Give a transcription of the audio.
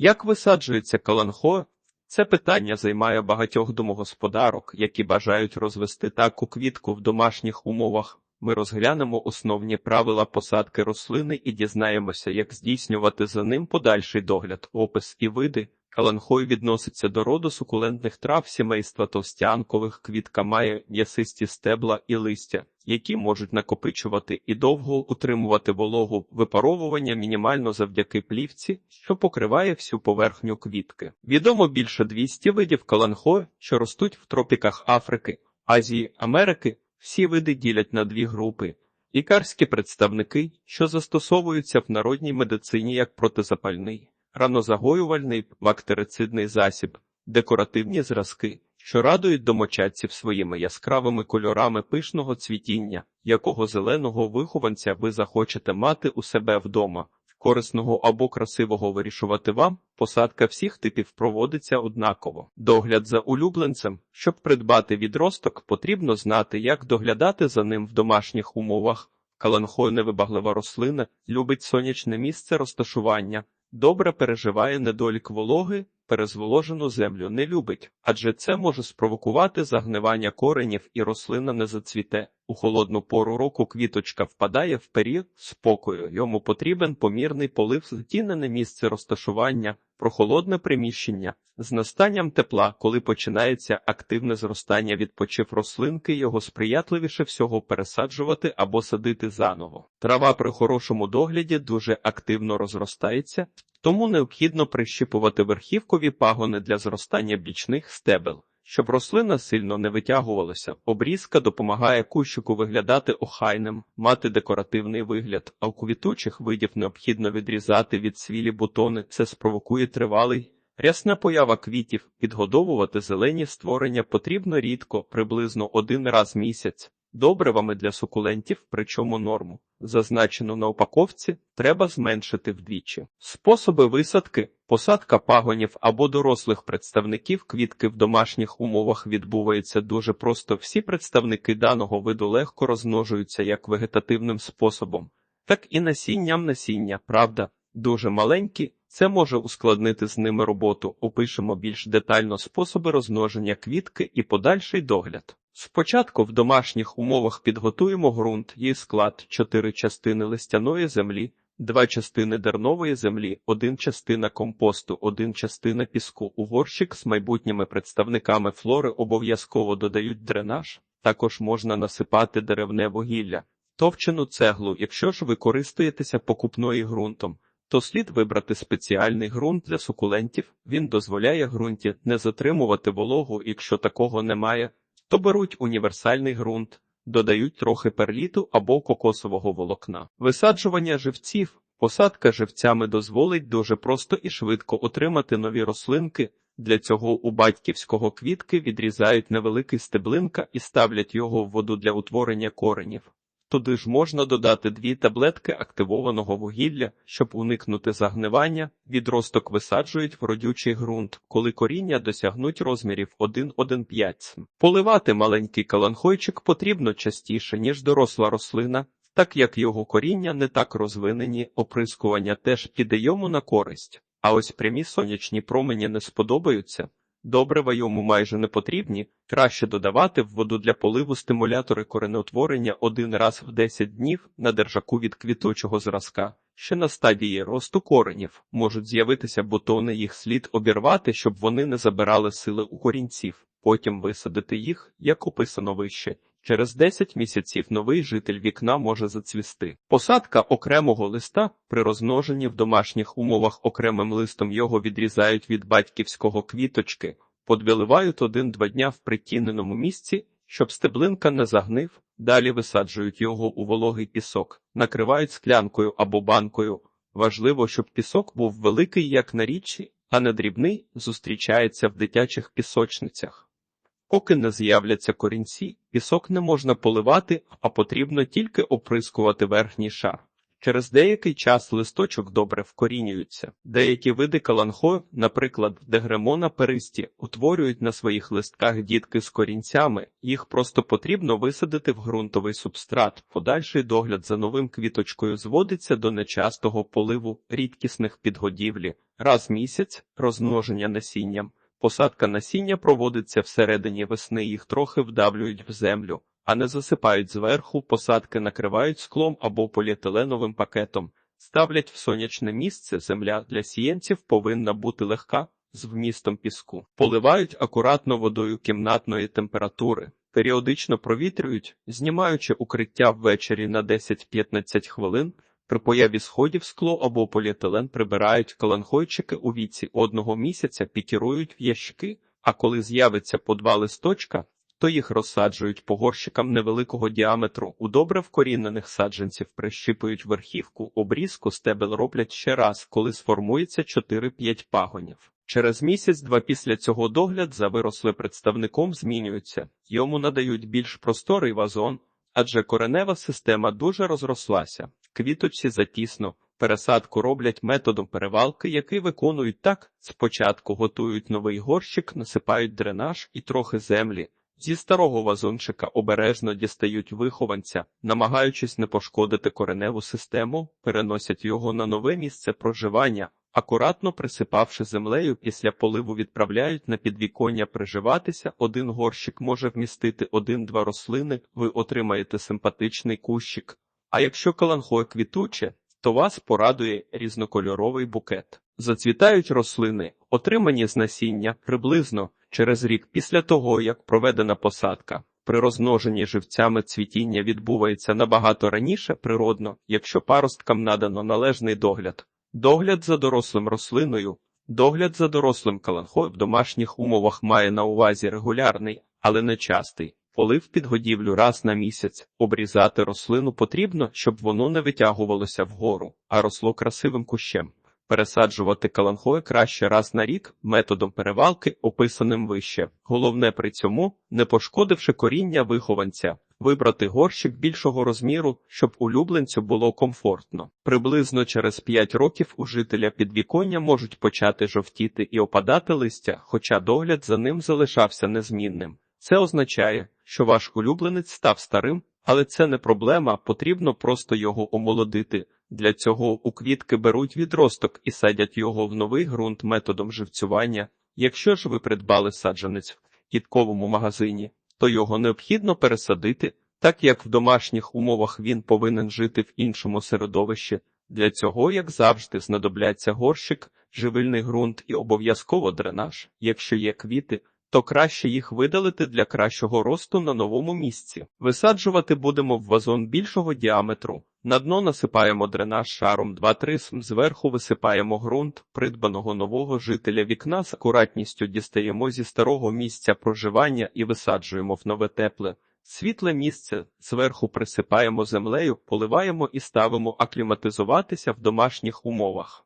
Як висаджується каланхо? Це питання займає багатьох домогосподарок, які бажають розвести таку квітку в домашніх умовах. Ми розглянемо основні правила посадки рослини і дізнаємося, як здійснювати за ним подальший догляд, опис і види. Каланхой відноситься до роду сукулентних трав сімейства товстянкових, квітка має м'ясисті стебла і листя, які можуть накопичувати і довго утримувати вологу випаровування мінімально завдяки плівці, що покриває всю поверхню квітки. Відомо більше 200 видів каланхо, що ростуть в тропіках Африки, Азії, Америки. Всі види ділять на дві групи. Лікарські представники, що застосовуються в народній медицині як протизапальний, ранозагоювальний бактерицидний засіб, декоративні зразки, що радують домочадців своїми яскравими кольорами пишного цвітіння, якого зеленого вихованця ви захочете мати у себе вдома. Корисного або красивого вирішувати вам, посадка всіх типів проводиться однаково. Догляд за улюбленцем, щоб придбати відросток, потрібно знати, як доглядати за ним в домашніх умовах. Каланхой невибаглива рослина, любить сонячне місце розташування, добре переживає недолік вологи, перезволожену землю не любить, адже це може спровокувати загнивання коренів і рослина не зацвіте. У холодну пору року квіточка впадає в період спокою. Йому потрібен помірний полив затінене місце розташування, прохолодне приміщення. З настанням тепла, коли починається активне зростання відпочив рослинки, його сприятливіше всього пересаджувати або садити заново. Трава при хорошому догляді дуже активно розростається, тому необхідно прищіпувати верхівкові пагони для зростання бічних стебел. Щоб рослина сильно не витягувалася, обрізка допомагає кущику виглядати охайним, мати декоративний вигляд, а у квітучих видів необхідно відрізати від свілі бутони. Це спровокує тривалий. Рясна поява квітів, підгодовувати зелені створення потрібно рідко, приблизно один раз місяць. Добривами для сукулентів, причому норму, зазначену на упаковці, треба зменшити вдвічі. Способи висадки, посадка пагонів або дорослих представників квітки в домашніх умовах відбувається дуже просто. Всі представники даного виду легко розмножуються як вегетативним способом, так і насінням насіння, правда, дуже маленькі. Це може ускладнити з ними роботу. Опишемо більш детально способи розмноження квітки і подальший догляд. Спочатку в домашніх умовах підготуємо ґрунт, її склад, 4 частини листяної землі, 2 частини дернової землі, 1 частина компосту, 1 частина піску. У горщик з майбутніми представниками флори обов'язково додають дренаж. Також можна насипати деревне вугілля, товчену цеглу, якщо ж ви користуєтеся покупною ґрунтом. То слід вибрати спеціальний ґрунт для сукулентів. Він дозволяє ґрунті не затримувати вологу, якщо такого немає, то беруть універсальний ґрунт, додають трохи перліту або кокосового волокна. Висаджування живців, посадка живцями дозволить дуже просто і швидко отримати нові рослинки. Для цього у батьківського квітки відрізають невеликий стеблинка і ставлять його в воду для утворення коренів. Туди ж можна додати дві таблетки активованого вугілля, щоб уникнути загнивання. Відросток висаджують в родючий ґрунт, коли коріння досягнуть розмірів 1,1,5. Поливати маленький каланхойчик потрібно частіше, ніж доросла рослина, так як його коріння не так розвинені, оприскування теж піде йому на користь. А ось прямі сонячні промені не сподобаються. Добрива йому майже не потрібні, краще додавати в воду для поливу стимулятори коренеутворення один раз в 10 днів на держаку від квіточого зразка. Ще на стадії росту коренів можуть з'явитися бутони, їх слід обірвати, щоб вони не забирали сили у корінців, потім висадити їх, як описано вище. Через 10 місяців новий житель вікна може зацвісти. Посадка окремого листа при розмноженні в домашніх умовах окремим листом його відрізають від батьківського квіточки, подвіливають один-два дня в притіненому місці, щоб стеблинка не загнив, далі висаджують його у вологий пісок, накривають склянкою або банкою. Важливо, щоб пісок був великий, як на річчі, а не дрібний, зустрічається в дитячих пісочницях. Поки не з'являться корінці, пісок не можна поливати, а потрібно тільки оприскувати верхній шар. Через деякий час листочок добре вкорінюється. Деякі види каланхо, наприклад, дегремона перисті, утворюють на своїх листках дітки з корінцями. Їх просто потрібно висадити в ґрунтовий субстрат. Подальший догляд за новим квіточкою зводиться до нечастого поливу рідкісних підгодівлі. Раз місяць розмноження насінням. Посадка насіння проводиться всередині весни, їх трохи вдавлюють в землю, а не засипають зверху, посадки накривають склом або поліетиленовим пакетом, ставлять в сонячне місце. Земля для сіянців повинна бути легка з вмістом піску. Поливають акуратно водою кімнатної температури, періодично провітрюють, знімаючи укриття ввечері на 10-15 хвилин. При появі сходів скло або поліетилен прибирають каланхойчики у віці одного місяця, пікірують в ящики, а коли з'явиться по два листочка, то їх розсаджують по горщикам невеликого діаметру. У добре вкорінених саджанців прищипують верхівку, обрізку стебел роблять ще раз, коли сформується 4-5 пагонів. Через місяць-два після цього догляд за вирослим представником змінюється, йому надають більш просторий вазон, адже коренева система дуже розрослася. Квіточці затісно. Пересадку роблять методом перевалки, який виконують так: спочатку готують новий горщик, насипають дренаж і трохи землі. Зі старого вазончика обережно дістають вихованця, намагаючись не пошкодити кореневу систему, переносять його на нове місце проживання, акуратно присипавши землею, після поливу відправляють на підвіконня приживатися. Один горщик може вмістити один-два рослини, ви отримаєте симпатичний кущик. А якщо каланхой квітуче, то вас порадує різнокольоровий букет. Зацвітають рослини, отримані з насіння приблизно через рік після того, як проведена посадка. При розмноженні живцями цвітіння відбувається набагато раніше природно, якщо паросткам надано належний догляд. Догляд за дорослим рослиною, догляд за дорослим каланхой в домашніх умовах має на увазі регулярний, але не частий. Полив підгодівлю раз на місяць, обрізати рослину потрібно, щоб воно не витягувалося вгору, а росло красивим кущем. Пересаджувати каланхої краще раз на рік методом перевалки, описаним вище. Головне при цьому, не пошкодивши коріння вихованця, вибрати горщик більшого розміру, щоб улюбленцю було комфортно. Приблизно через 5 років у жителя підвіконня можуть почати жовтіти і опадати листя, хоча догляд за ним залишався незмінним. Це означає, що ваш улюбленець став старим, але це не проблема, потрібно просто його омолодити. Для цього у квітки беруть відросток і садять його в новий ґрунт методом живцювання. Якщо ж ви придбали саджанець в кітковому магазині, то його необхідно пересадити, так як в домашніх умовах він повинен жити в іншому середовищі. Для цього, як завжди, знадобляться горщик, живильний ґрунт і обов'язково дренаж. Якщо є квіти, то краще їх видалити для кращого росту на новому місці. Висаджувати будемо в вазон більшого діаметру. На дно насипаємо дренаж шаром 2-3 см, зверху висипаємо ґрунт придбаного нового жителя вікна з акуратністю дістаємо зі старого місця проживання і висаджуємо в нове тепле. Світле місце зверху присипаємо землею, поливаємо і ставимо акліматизуватися в домашніх умовах.